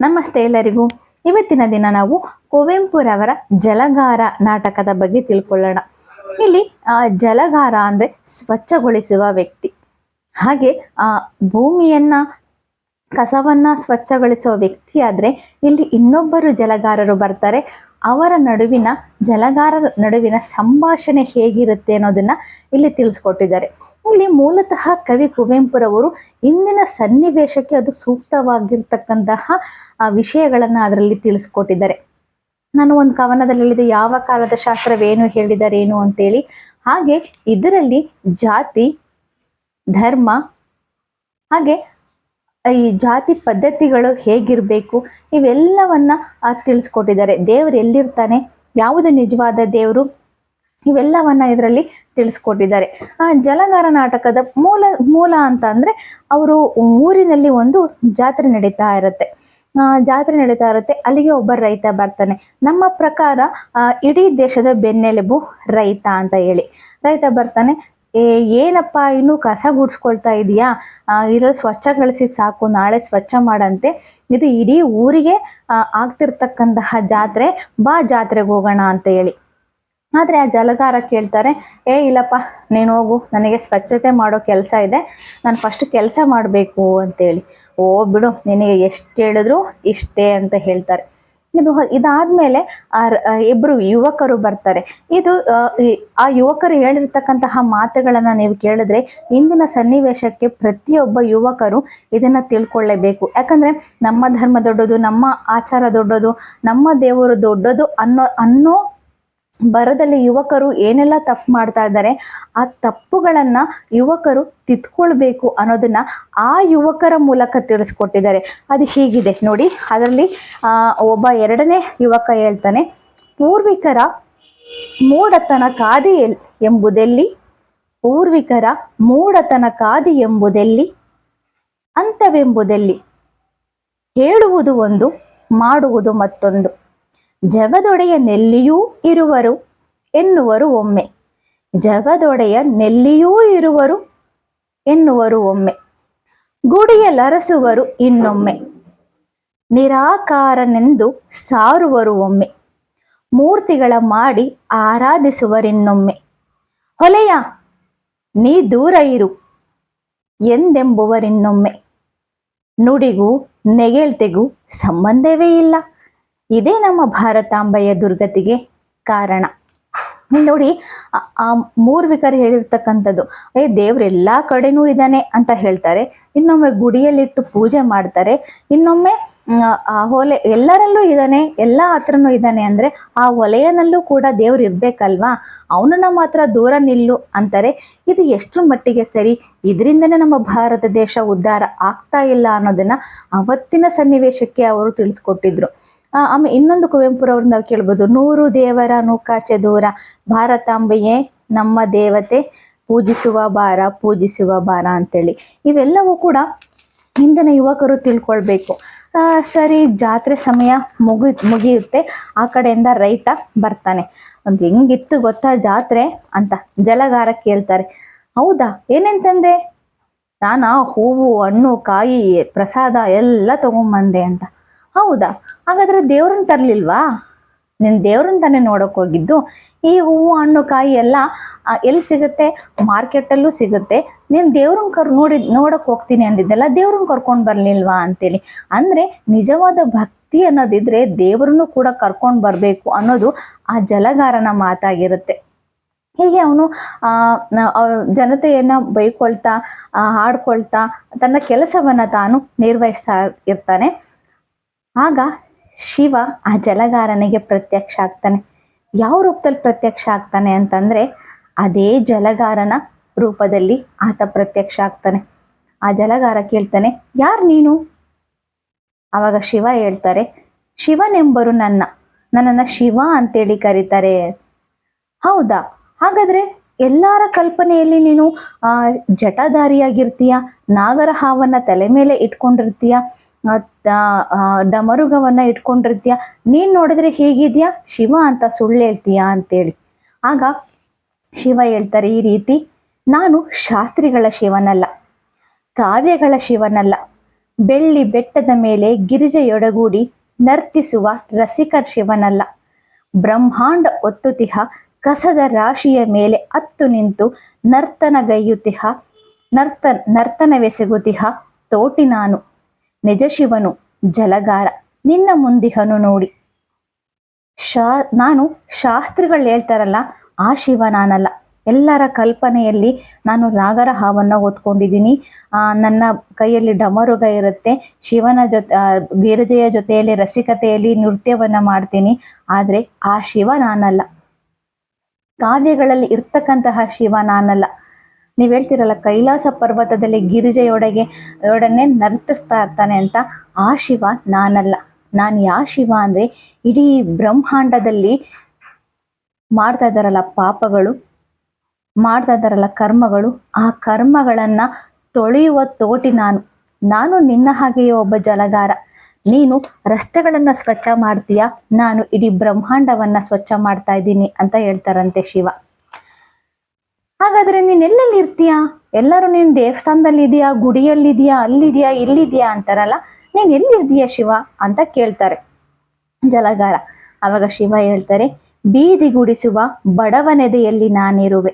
ನಮಸ್ತೆ ಎಲ್ಲರಿಗೂ. ಇವತ್ತಿನ ದಿನ ನಾವು ಕುವೆಂಪುರವರ ಜಲಗಾರ ನಾಟಕದ ಬಗ್ಗೆ ತಿಳ್ಕೊಳ್ಳೋಣ. ಇಲ್ಲಿ ಆ, ಜಲಗಾರ ಅಂದ್ರೆ ಸ್ವಚ್ಛಗೊಳಿಸುವ ವ್ಯಕ್ತಿ. ಹಾಗೆ ಆ ಭೂಮಿಯನ್ನ ಕಸವನ್ನ ಸ್ವಚ್ಛಗೊಳಿಸುವ ವ್ಯಕ್ತಿ ಆದ್ರೆ ಇಲ್ಲಿ ಇನ್ನೊಬ್ಬರು ಜಲಗಾರರು ಬರ್ತಾರೆ. ಅವರ ನಡುವಿನ ಜಲಗಾರರ ನಡುವಿನ ಸಂಭಾಷಣೆ ಹೇಗಿರುತ್ತೆ ಅನ್ನೋದನ್ನ ಇಲ್ಲಿ ತಿಳಿಸ್ಕೊಟ್ಟಿದ್ದಾರೆ. ಇಲ್ಲಿ ಮೂಲತಃ ಕವಿ ಕುವೆಂಪುರವರು ಇಂದಿನ ಸನ್ನಿವೇಶಕ್ಕೆ ಅದು ಸೂಕ್ತವಾಗಿರ್ತಕ್ಕಂತಹ ವಿಷಯಗಳನ್ನ ಅದರಲ್ಲಿ ತಿಳಿಸ್ಕೊಟ್ಟಿದ್ದಾರೆ. ನಾನು ಒಂದು ಕವನದಲ್ಲಿ ಹೇಳಿದೆ, ಯಾವ ಕಾಲದ ಶಾಸ್ತ್ರವೇನು ಹೇಳಿದರೇನು ಅಂತೇಳಿ. ಹಾಗೆ ಇದರಲ್ಲಿ ಜಾತಿ, ಧರ್ಮ, ಹಾಗೆ ಈ ಜಾತಿ ಪದ್ಧತಿಗಳು ಹೇಗಿರಬೇಕು ಇವೆಲ್ಲವನ್ನು ತಿಳಿಸ್ಕೊಟ್ಟಿದ್ದಾರೆ. ದೇವರು ಎಲ್ಲಿರ್ತಾನೆ? ಯಾವುದು ನಿಜವಾದ ದೇವರು? ಇವೆಲ್ಲವನ್ನು ಇದರಲ್ಲಿ ತಿಳಿಸ್ಕೊಟ್ಟಿದ್ದಾರೆ. ಆ ಜಲಗಾರ ನಾಟಕದ ಮೂಲ ಮೂಲ ಅಂತ ಅಂದರೆ ಅವರು ಊರಿನಲ್ಲಿ ಒಂದು ಜಾತ್ರೆ ನಡೀತಾ ಇರುತ್ತೆ. ಜಾತ್ರೆ ನಡೀತಾ ಇರುತ್ತೆ. ಅಲ್ಲಿಗೆ ಒಬ್ಬ ರೈತ ಬರ್ತಾನೆ. ನಮ್ಮ ಪ್ರಕಾರ ಇಡೀ ದೇಶದ ಬೆನ್ನೆಲುಬು ರೈತ ಅಂತ ಹೇಳಿ. ರೈತ ಬರ್ತಾನೆ. ಏನಪ್ಪ, ಇನ್ನು ಕಸ ಗುಡ್ಸ್ಕೊಳ್ತಾ ಇದೀಯಾ? ಇದ್ರಲ್ಲಿ ಸ್ವಚ್ಛಗೊಳಿಸಿ ಸಾಕು, ನಾಳೆ ಸ್ವಚ್ಛ ಮಾಡಂತೆ. ಇದು ಇಡೀ ಊರಿಗೆ ಆಗ್ತಿರ್ತಕ್ಕಂತಹ ಜಾತ್ರೆ. ಬಾ ಜಾತ್ರೆಗೆ ಹೋಗೋಣ ಅಂತ ಹೇಳಿ. ಆದರೆ ಆ ಜಲಗಾರ ಕೇಳ್ತಾರೆ, ಏ, ಇಲ್ಲಪ್ಪ, ನೀನು ಹೋಗು. ನನಗೆ ಸ್ವಚ್ಛತೆ ಮಾಡೋ ಕೆಲಸ ಇದೆ. ನಾನು ಫಸ್ಟ್ ಕೆಲಸ ಮಾಡಬೇಕು ಅಂತೇಳಿ. ಓ, ಬಿಡು, ನಿನಗೆ ಎಷ್ಟು ಹೇಳಿದ್ರು ಇಷ್ಟೇ ಅಂತ ಹೇಳ್ತಾರೆ. ಇದು ಇದಾದ್ಮೇಲೆ ಆ ಇಬ್ರು ಯುವಕರು ಬರ್ತಾರೆ. ಇದು, ಆ ಯುವಕರು ಹೇಳಿರ್ತಕ್ಕಂತಹ ಮಾತುಗಳನ್ನ ನೀವು ಕೇಳಿದ್ರೆ ಇಂದಿನ ಸನ್ನಿವೇಶಕ್ಕೆ ಪ್ರತಿಯೊಬ್ಬ ಯುವಕರು ಇದನ್ನ ತಿಳ್ಕೊಳ್ಳೇಬೇಕು ಯಾಕಂದ್ರೆ ನಮ್ಮ ಧರ್ಮ ದೊಡ್ಡದು, ನಮ್ಮ ಆಚಾರ ದೊಡ್ಡದು, ನಮ್ಮ ದೇವರು ದೊಡ್ಡದು ಅನ್ನೋ ಅನ್ನೋ ಬರದಲ್ಲಿ ಯುವಕರು ಏನೆಲ್ಲ ತಪ್ಪು ಮಾಡ್ತಾ ಇದ್ದಾರೆ, ಆ ತಪ್ಪುಗಳನ್ನ ಯುವಕರು ತಿದ್ಕೊಳ್ಬೇಕು ಅನ್ನೋದನ್ನ ಆ ಯುವಕರ ಮೂಲಕ ತಿಳಿಸ್ಕೊಟ್ಟಿದ್ದಾರೆ. ಅದು ಹೀಗಿದೆ. ನೋಡಿ, ಅದರಲ್ಲಿ ಒಬ್ಬ ಎರಡನೇ ಯುವಕ ಹೇಳ್ತಾನೆ, ಪೂರ್ವಿಕರ ಮೂಢತನ ಕಾದಿ ಎಂಬುದೆಲ್ಲಿ? ಪೂರ್ವಿಕರ ಮೂಢತನ ಕಾದಿ ಎಂಬುದೆಲ್ಲಿ? ಅಂತವೆಂಬುದೆಲ್ಲಿ ಹೇಳುವುದು ಒಂದು, ಮಾಡುವುದು ಮತ್ತೊಂದು. ಜಗದೊಡೆಯ ನೆಲ್ಲಿಯೂ ಇರುವರು ಎನ್ನುವರು ಒಮ್ಮೆ. ಜಗದೊಡೆಯ ನೆಲ್ಲಿಯೂ ಇರುವರು ಎನ್ನುವರು ಒಮ್ಮೆ. ಗುಡಿಯಲರಸುವರು ಇನ್ನೊಮ್ಮೆ. ನಿರಾಕಾರನೆಂದು ಸಾರುವರು ಒಮ್ಮೆ. ಮೂರ್ತಿಗಳ ಮಾಡಿ ಆರಾಧಿಸುವರಿನ್ನೊಮ್ಮೆ. ಹೊಲೆಯ, ನೀ ದೂರ ಇರು ಎಂದೆಂಬುವರಿನ್ನೊಮ್ಮೆ. ನುಡಿಗೂ ನೆಗೆಳ್ತೆಗೂ ಸಂಬಂಧವೇ ಇಲ್ಲ. ಇದೇ ನಮ್ಮ ಭಾರತಾಂಬೆಯ ದುರ್ಗತಿಗೆ ಕಾರಣ. ಇಲ್ಲಿ ನೋಡಿ, ಆ- ಆ ಮೂರ್ವಿಕರು ಹೇಳಿರ್ತಕ್ಕಂಥದ್ದು, ಏ, ದೇವ್ರ ಎಲ್ಲಾ ಕಡೆನೂ ಇದ್ದಾನೆ ಅಂತ ಹೇಳ್ತಾರೆ. ಇನ್ನೊಮ್ಮೆ ಗುಡಿಯಲ್ಲಿಟ್ಟು ಪೂಜೆ ಮಾಡ್ತಾರೆ. ಇನ್ನೊಮ್ಮೆ, ಆ ಹೊಲೆ, ಎಲ್ಲರಲ್ಲೂ ಇದ್ದಾನೆ ಎಲ್ಲ ಹತ್ರನೂ ಇದ್ದಾನೆ ಅಂದ್ರೆ ಆ ಒಲೆಯನಲ್ಲೂ ಕೂಡ ದೇವ್ರು ಇರ್ಬೇಕಲ್ವಾ? ಅವನನ್ನ ಮಾತ್ರ ದೂರ ನಿಲ್ಲು ಅಂತಾರೆ. ಇದು ಎಷ್ಟರ ಮಟ್ಟಿಗೆ ಸರಿ? ಇದರಿಂದನೇ ನಮ್ಮ ಭಾರತ ದೇಶ ಉದ್ಧಾರ ಆಗ್ತಾ ಇಲ್ಲ ಅನ್ನೋದನ್ನ ಅವತ್ತಿನ ಸನ್ನಿವೇಶಕ್ಕೆ ಅವರು ತಿಳಿಸ್ಕೊಟ್ಟಿದ್ರು. ಆಮೇಲೆ ಇನ್ನೊಂದು ಕುವೆಂಪುರವ್ರನ್ನ ನಾವು ಕೇಳ್ಬೋದು. ನೂರು ದೇವರ ನೂಕಾಚೆ ದೂರ ಭಾರತಾಂಬೆಯೇ ನಮ್ಮ ದೇವತೆ ಪೂಜಿಸುವ ಭಾರ ಪೂಜಿಸುವ ಭಾರ ಅಂತೇಳಿ. ಇವೆಲ್ಲವೂ ಕೂಡ ಇಂದಿನ ಯುವಕರು ತಿಳ್ಕೊಳ್ಬೇಕು. ಆ, ಸರಿ ಜಾತ್ರೆ ಸಮಯ ಮುಗಿ ಮುಗಿಯುತ್ತೆ. ಆ ಕಡೆಯಿಂದ ರೈತ ಬರ್ತಾನೆ. ಒಂದು ಹೆಂಗಿತ್ತು ಗೊತ್ತಾ? ಜಾತ್ರೆ ಅಂತ ಜಲಗಾರ ಕೇಳ್ತಾರೆ. ಹೌದಾ? ಏನೇನ್ ತಂದೆ? ನಾನಾ ಹೂವು ಹಣ್ಣು ಕಾಯಿ ಪ್ರಸಾದ ಎಲ್ಲ ತಗೊಂಬಂದೆ ಅಂತ. ಹೌದಾ? ಹಾಗಾದ್ರೆ ದೇವ್ರನ್ನ ತರ್ಲಿಲ್ವಾ? ನಿನ್ ದೇವ್ರನ್ನ ತಾನೇ ನೋಡಕ್ ಹೋಗಿದ್ದು. ಈ ಹೂವು, ಹಣ್ಣು, ಕಾಯಿ ಎಲ್ಲ ಎಲ್ಲಿ ಸಿಗುತ್ತೆ? ಮಾರ್ಕೆಟಲ್ಲೂ ಸಿಗುತ್ತೆ. ನೀನ್ ದೇವ್ರನ್ನ ಕರ್, ನೋಡಿ, ನೋಡಕ್ ಹೋಗ್ತೀನಿ ಅಂದಿದ್ದೆಲ್ಲ, ದೇವ್ರನ್ನ ಕರ್ಕೊಂಡ್ ಬರ್ಲಿಲ್ವಾ ಅಂತೇಳಿ. ಅಂದ್ರೆ ನಿಜವಾದ ಭಕ್ತಿ ಅನ್ನೋದಿದ್ರೆ ದೇವ್ರನ್ನು ಕೂಡ ಕರ್ಕೊಂಡ್ ಬರ್ಬೇಕು ಅನ್ನೋದು ಆ ಜಲಗಾರನ ಮಾತಾಗಿರುತ್ತೆ. ಹೀಗೆ ಅವನು ಜನತೆಯನ್ನ ಬೈಕೊಳ್ತಾ ಹಾಡ್ಕೊಳ್ತಾ ತನ್ನ ಕೆಲಸವನ್ನ ತಾನು ನಿರ್ವಹಿಸ್ತಾ ಇರ್ತಾನೆ. ಆಗ ಶಿವ ಆ ಜಲಗಾರನಿಗೆ ಪ್ರತ್ಯಕ್ಷ ಆಗ್ತಾನೆ. ಯಾವ ರೂಪದಲ್ಲಿ ಪ್ರತ್ಯಕ್ಷ ಆಗ್ತಾನೆ ಅಂತಂದ್ರೆ ಅದೇ ಜಲಗಾರನ ರೂಪದಲ್ಲಿ ಆತ ಪ್ರತ್ಯಕ್ಷ ಆಗ್ತಾನೆ. ಆ ಜಲಗಾರ ಕೇಳ್ತಾನೆ, ಯಾರು ನೀನು? ಆವಾಗ ಶಿವ ಹೇಳ್ತಾರೆ, ಶಿವನೆಂಬರು ನನ್ನ, ನನ್ನನ್ನ ಶಿವ ಅಂತೇಳಿ ಕರೀತಾರೆ. ಹೌದಾ? ಹಾಗಾದ್ರೆ ಎಲ್ಲರ ಕಲ್ಪನೆಯಲ್ಲಿ ನೀನು ಜಟಾಧಾರಿಯಾಗಿರ್ತೀಯ? ನಾಗರ ಹಾವನ್ನ ತಲೆ ಮೇಲೆ ಇಟ್ಕೊಂಡಿರ್ತೀಯ? ಡಮರುಗವನ್ನ ಇಟ್ಕೊಂಡಿರ್ತೀಯ? ನೀನ್ ನೋಡಿದ್ರೆ ಹೇಗಿದ್ಯಾ? ಶಿವ ಅಂತ ಸುಳ್ಳು ಹೇಳ್ತೀಯಾ ಅಂತೇಳಿ. ಆಗ ಶಿವ ಹೇಳ್ತಾರೆ, ಈ ರೀತಿ, ನಾನು ಶಾಸ್ತ್ರಿಗಳ ಶಿವನಲ್ಲ, ಕಾವ್ಯಗಳ ಶಿವನಲ್ಲ. ಬೆಳ್ಳಿ ಬೆಟ್ಟದ ಮೇಲೆ ಗಿರಿಜೆಯೊಡಗೂಡಿ ನರ್ತಿಸುವ ರಸಿಕ ಶಿವನಲ್ಲ. ಬ್ರಹ್ಮಾಂಡ ಒತ್ತುತಿಹ, ಕಸದ ರಾಶಿಯ ಮೇಲೆ ಅತ್ತು ನಿಂತು ನರ್ತನಗೈಯುತಿಹ ನರ್ತ, ನರ್ತನವೆಸಗುತಿಹ ತೋಟಿ ನಾನು. ನಿಜ ಶಿವನು, ಜಲಗಾರ, ನಿನ್ನ ಮುಂದಿಹನು ನೋಡಿ. ಶಾ, ನಾನು ಶಾಸ್ತ್ರಿಗಳು ಹೇಳ್ತಾರಲ್ಲ, ಆ ಶಿವ ನಾನಲ್ಲ. ಎಲ್ಲರ ಕಲ್ಪನೆಯಲ್ಲಿ ನಾನು ರಾಗರ ಹಾವನ್ನು ಓದ್ಕೊಂಡಿದ್ದೀನಿ ನನ್ನ ಕೈಯಲ್ಲಿ ಡಮರುಗ ಇರುತ್ತೆ. ಶಿವನ ಜೊತೆ ಗಿರಿಜೆಯ ಜೊತೆಯಲ್ಲಿ ರಸಿಕತೆಯಲ್ಲಿ ನೃತ್ಯವನ್ನ ಮಾಡ್ತೀನಿ. ಆದರೆ ಆ ಶಿವ ನಾನಲ್ಲ. ಕಾವ್ಯಗಳಲ್ಲಿ ಇರ್ತಕ್ಕಂತಹ ಶಿವ ನಾನಲ್ಲ. ನೀವು ಹೇಳ್ತಿರಲ್ಲ, ಕೈಲಾಸ ಪರ್ವತದಲ್ಲಿ ಗಿರಿಜೆಯೊಡೆಗೆ, ಒಡನೆ ನರ್ತಿಸ್ತಾ ಇರ್ತಾನೆ ಅಂತ ಆ ಶಿವ ನಾನಲ್ಲ. ನಾನು ಯಾ ಶಿವ ಅಂದರೆ ಇಡೀ ಬ್ರಹ್ಮಾಂಡದಲ್ಲಿ ಮಾಡ್ತಾ ಇದ್ದಾರಲ್ಲ ಪಾಪಗಳು, ಮಾಡ್ತಾ ಇದ್ದಾರಲ್ಲ ಕರ್ಮಗಳು, ಆ ಕರ್ಮಗಳನ್ನು ತೊಳೆಯುವ ತೋಟಿ ನಾನು. ನಾನು ನಿನ್ನ ಹಾಗೆಯೇ ಒಬ್ಬ ಜಲಗಾರ. ನೀನು ರಸ್ತೆಗಳನ್ನು ಸ್ವಚ್ಛ ಮಾಡ್ತೀಯಾ? ನಾನು ಇಡೀ ಬ್ರಹ್ಮಾಂಡವನ್ನ ಸ್ವಚ್ಛ ಮಾಡ್ತಾ ಇದ್ದೀನಿ ಅಂತ ಹೇಳ್ತಾರಂತೆ ಶಿವ. ಹಾಗಾದ್ರೆ ನೀನ್ ಎಲ್ಲೆಲ್ಲಿ ಇರ್ತೀಯಾ? ಎಲ್ಲರೂ ನೀನ್ ದೇವಸ್ಥಾನದಲ್ಲಿ ಇದೆಯಾ ಗುಡಿಯಲ್ಲಿದೆಯಾ, ಅಲ್ಲಿದೆಯಾ, ಇಲ್ಲಿದೆಯಾ ಅಂತಾರಲ್ಲ, ನೀನ್ ಎಲ್ಲಿರ್ತೀಯ ಶಿವ ಅಂತ ಕೇಳ್ತಾರೆ. ಜಲಗಾರ, ಅವಾಗ ಶಿವ ಹೇಳ್ತಾರೆ, ಬೀದಿ ಗುಡಿಸುವ ಬಡವನೆದೆಯಲ್ಲಿ ನಾನಿರುವೆ.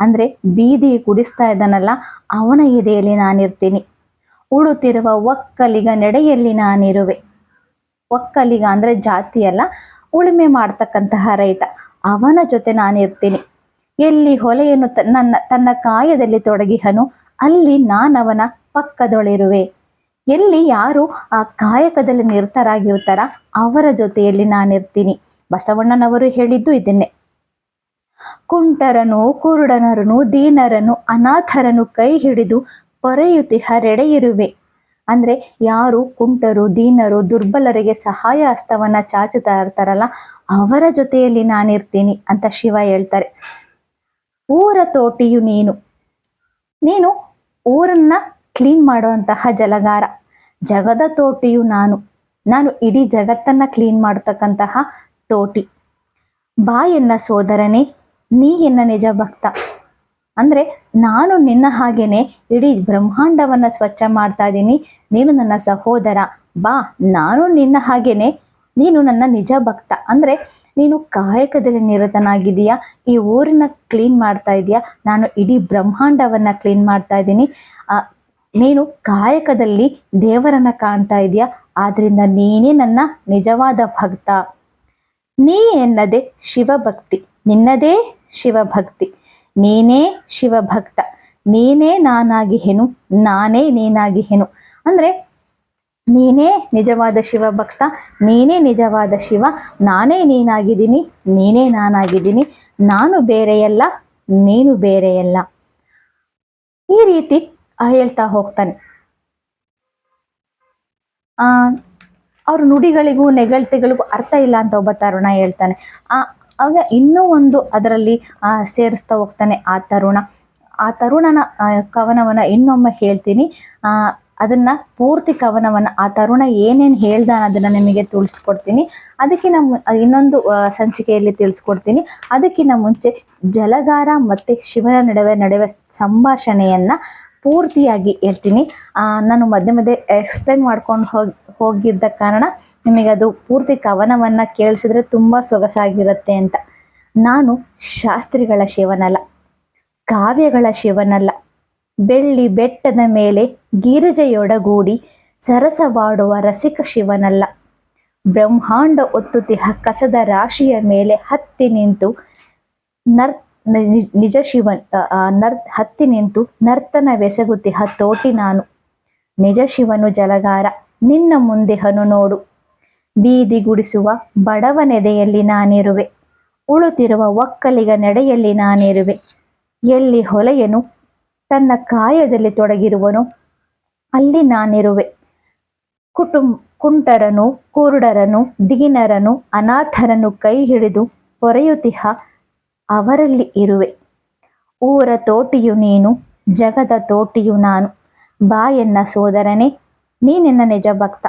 ಅಂದ್ರೆ ಬೀದಿ ಗುಡಿಸ್ತಾ ಇದ್ದಾನಲ್ಲ, ಅವನ ಎದೆಯಲ್ಲಿ ನಾನಿರ್ತೀನಿ. ಉಳುತ್ತಿರುವ ಒಕ್ಕಲಿಗ ನೆಡೆಯಲ್ಲಿ ನಾನಿರುವೆ. ಒಕ್ಕಲಿಗ ಅಂದ್ರೆ ಜಾತಿ ಅಲ್ಲ ಉಳುಮೆ ಮಾಡ್ತಕ್ಕಂತಹ ರೈತ, ಅವನ ಜೊತೆ ನಾನಿರ್ತೀನಿ. ಎಲ್ಲಿ ಹೊಲೆಯನ್ನು ನನ್ನ, ತನ್ನ ಕಾಯದಲ್ಲಿ ತೊಡಗಿಹನು, ಅಲ್ಲಿ ನಾನವನ ಪಕ್ಕದೊಳಿರುವೆ. ಎಲ್ಲಿ ಯಾರು ಆ ಕಾಯಕದಲ್ಲಿ ನಿರತರಾಗಿರ್ತಾರ ಅವರ ಜೊತೆಯಲ್ಲಿ ನಾನಿರ್ತೀನಿ. ಬಸವಣ್ಣನವರು ಹೇಳಿದ್ದು ಇದನ್ನೇ. ಕುಂಟರನು ಕುರುಡನರನು ದೀನರನು ಅನಾಥರನು ಕೈ ಹಿಡಿದು ಪೊರೆಯುತಿ ಹರೆಡೆಯಿರುವೆ. ಅಂದ್ರೆ ಯಾರು ಕುಂಟರು, ದೀನರು, ದುರ್ಬಲರಿಗೆ ಸಹಾಯ ಹಸ್ತವನ್ನ ಚಾಚುತ್ತಾ ಇರ್ತಾರಲ್ಲ, ಅವರ ಜೊತೆಯಲ್ಲಿ ನಾನಿರ್ತೀನಿ ಅಂತ ಶಿವ ಹೇಳ್ತಾರೆ. ಊರ ತೋಟಿಯು ನೀನು. ನೀನು ಊರನ್ನ ಕ್ಲೀನ್ ಮಾಡುವಂತಹ ಜಲಗಾರ. ಜಗದ ತೋಟಿಯು ನಾನು. ನಾನು ಇಡೀ ಜಗತ್ತನ್ನ ಕ್ಲೀನ್ ಮಾಡತಕ್ಕಂತಹ ತೋಟಿ. ಬಾ ಎನ್ನ ಸೋದರನೇ ನೀ ಎನ್ನ ನಿಜ ಭಕ್ತ. ಅಂದ್ರೆ ನಾನು ನಿನ್ನ ಹಾಗೇನೆ ಇಡೀ ಬ್ರಹ್ಮಾಂಡವನ್ನ ಸ್ವಚ್ಛ ಮಾಡ್ತಾ ಇದ್ದೀನಿ ನೀನು ನನ್ನ ಸಹೋದರ. ಬಾ, ನಾನು ನಿನ್ನ ಹಾಗೇನೆ ನೀನು ನನ್ನ ನಿಜ ಭಕ್ತ. ಅಂದ್ರೆ ನೀನು ಕಾಯಕದಲ್ಲಿ ನಿರತನಾಗಿದೀಯಾ ಈ ಊರಿನ ಕ್ಲೀನ್ ಮಾಡ್ತಾ ಇದೀಯಾ? ನಾನು ಇಡೀ ಬ್ರಹ್ಮಾಂಡವನ್ನ ಕ್ಲೀನ್ ಮಾಡ್ತಾ ಇದ್ದೀನಿ. ನೀನು ಕಾಯಕದಲ್ಲಿ ದೇವರನ್ನ ಕಾಣ್ತಾ ಇದೀಯಾ? ಆದ್ರಿಂದ ನೀನೇ ನನ್ನ ನಿಜವಾದ ಭಕ್ತ. ನೀ ಎನ್ನದೇ ಶಿವಭಕ್ತಿ. ನಿನ್ನದೇ ಶಿವಭಕ್ತಿ. ನೀನೇ ಶಿವಭಕ್ತ. ನೀನೇ ನಾನಾಗಿ ಹೆನು ನಾನೇ ನೀನಾಗಿ ಹೆನು ಅಂದ್ರೆ ನೀನೇ ನಿಜವಾದ ಶಿವ ಭಕ್ತ, ನೀನೇ ನಿಜವಾದ ಶಿವ, ನಾನೇ ನೀನಾಗಿದ್ದೀನಿ, ನೀನೇ ನಾನಾಗಿದ್ದೀನಿ, ನಾನು ಬೇರೆಯಲ್ಲ, ನೀನು ಬೇರೆಯಲ್ಲ. ಈ ರೀತಿ ಹೇಳ್ತಾ ಹೋಗ್ತಾನೆ. ಆ, ಅವ್ರ ನುಡಿಗಳಿಗೂ ನೆಗಳ್ತಿಗಳಿಗೂ ಅರ್ಥ ಇಲ್ಲ ಅಂತ ಒಬ್ಬ ತರುಣ ಹೇಳ್ತಾನೆ. ಆ, ಆಗ ಇನ್ನೂ ಒಂದು ಅದರಲ್ಲಿ ಸೇರಿಸ್ತಾ ಹೋಗ್ತಾನೆ ಆ ತರುಣ. ಆ ತರುಣನ ಕವನವನ್ನ ಇನ್ನೊಮ್ಮೆ ಹೇಳ್ತೀನಿ. ಆ ಅದನ್ನ ಪೂರ್ತಿ ಕವನವನ್ನ ಆ ತರುಣ ಏನೇನು ಹೇಳ್ದ ಅನ್ನೋದನ್ನ ನಿಮಗೆ ತಿಳಿಸ್ಕೊಡ್ತೀನಿ. ಅದಕ್ಕಿಂತ ಇನ್ನೊಂದು ಸಂಚಿಕೆಯಲ್ಲಿ ತಿಳಿಸ್ಕೊಡ್ತೀನಿ. ಅದಕ್ಕಿಂತ ಮುಂಚೆ ಜಲಗಾರ ಮತ್ತೆ ಶಿವನ ನಡುವೆ ನಡೆಯುವ ಸಂಭಾಷಣೆಯನ್ನ ಪೂರ್ತಿಯಾಗಿ ಹೇಳ್ತೀನಿ. ನಾನು ಮಧ್ಯೆ ಮಧ್ಯೆ ಎಕ್ಸ್ಪ್ಲೇನ್ ಮಾಡ್ಕೊಂಡು ಹೋಗಿ, ಹೋಗಿದ್ದ ಕಾರಣ ನಿಮಗೆ ಅದು ಪೂರ್ತಿ ಕವನವನ್ನ ಕೇಳಿಸಿದ್ರೆ ತುಂಬಾ ಸೊಗಸಾಗಿರುತ್ತೆ ಅಂತ. ನಾನು ಶಾಸ್ತ್ರಿಗಳ ಶಿವನಲ್ಲ, ಕಾವ್ಯಗಳ ಶಿವನಲ್ಲ. ಬೆಳ್ಳಿ ಬೆಟ್ಟದ ಮೇಲೆ ಗೀರಜೆಯೊಡಗೂಡಿ ಸರಸವಾಡುವ ರಸಿಕ ಶಿವನಲ್ಲ. ಬ್ರಹ್ಮಾಂಡ ಒತ್ತುತಿಹ ಕಸದ ರಾಶಿಯ ಮೇಲೆ ಹತ್ತಿ ನಿಂತು ನರ್, ನಿಜ ಶಿವನ್ ನರ್, ಹತ್ತಿ ನಿಂತು ನರ್ತನವೆಸಗುತಿಹ ತೋಟಿ ನಾನು. ನಿಜ ಶಿವನು ಜಲಗಾರ, ನಿನ್ನ ಮುಂದೆಹನು ನೋಡು. ಬೀದಿ ಗುಡಿಸುವ ಬಡವನೆದೆಯಲ್ಲಿ ನಾನಿರುವೆ. ಉಳುತ್ತಿರುವ ಒಕ್ಕಲಿಗ ನಡೆಯಲ್ಲಿ ನಾನಿರುವೆ. ಎಲ್ಲಿ ಹೊಲೆಯನು ತನ್ನ ಕಾಯದಲ್ಲಿ ತೊಡಗಿರುವನು. ಅಲ್ಲಿ ನಾನಿರುವೆ. ಕುಟುಂಬ ಕುಂಟರನು, ಕುರುಡರನು, ದೀನರನು, ಅನಾಥರನು ಕೈ ಹಿಡಿದು ಪೊರೆಯುತಿಹ, ಅವರಲ್ಲಿ ಇರುವೆ. ಊರ ತೋಟಿಯು ನೀನು, ಜಗದ ತೋಟಿಯು ನಾನು. ಬಾ ಎನ್ನ ಸೋದರನೇ ನೀನೆನ್ನ ನಿಜ ಭಕ್ತ.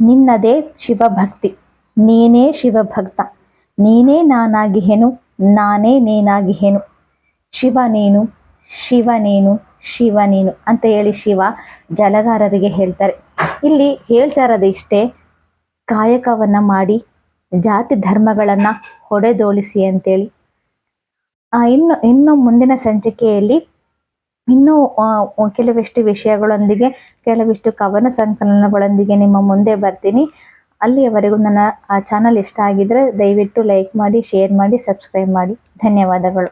ನಿನ್ನದೇ ಶಿವಭಕ್ತಿ. ನೀನೇ ಶಿವಭಕ್ತ. ನೀನೇ ನಾನಾಗಿಹೆನು, ನಾನೇ ನೀನಾಗಿಹೆನು. ಶಿವ ನೀನು ಶಿವ ನೀನು ಶಿವ ನೀನು ಅಂತ ಹೇಳಿ ಶಿವ ಜಲಗಾರರಿಗೆ ಹೇಳ್ತಾರೆ. ಇಲ್ಲಿ ಹೇಳ್ತಾ ಇರೋದು ಇಷ್ಟೇ, ಕಾಯಕವನ್ನು ಮಾಡಿ, ಜಾತಿ ಧರ್ಮಗಳನ್ನ ಹೊಡೆದೋಳಿಸಿ ಅಂತೇಳಿ. ಇನ್ನು ಇನ್ನು ಮುಂದಿನ ಸಂಚಿಕೆಯಲ್ಲಿ ಇನ್ನೂ ಕೆಲವಿಷ್ಟು ವಿಷಯಗಳೊಂದಿಗೆ, ಕೆಲವಿಷ್ಟು ಕವನ ಸಂಕಲನಗಳೊಂದಿಗೆ ನಿಮ್ಮ ಮುಂದೆ ಬರ್ತೀನಿ. ಅಲ್ಲಿಯವರೆಗೂ ನನ್ನ ಚಾನಲ್ ಇಷ್ಟ ಆಗಿದ್ರೆ ದಯವಿಟ್ಟು ಲೈಕ್ ಮಾಡಿ, ಶೇರ್ ಮಾಡಿ, ಸಬ್ಸ್ಕ್ರೈಬ್ ಮಾಡಿ. ಧನ್ಯವಾದಗಳು.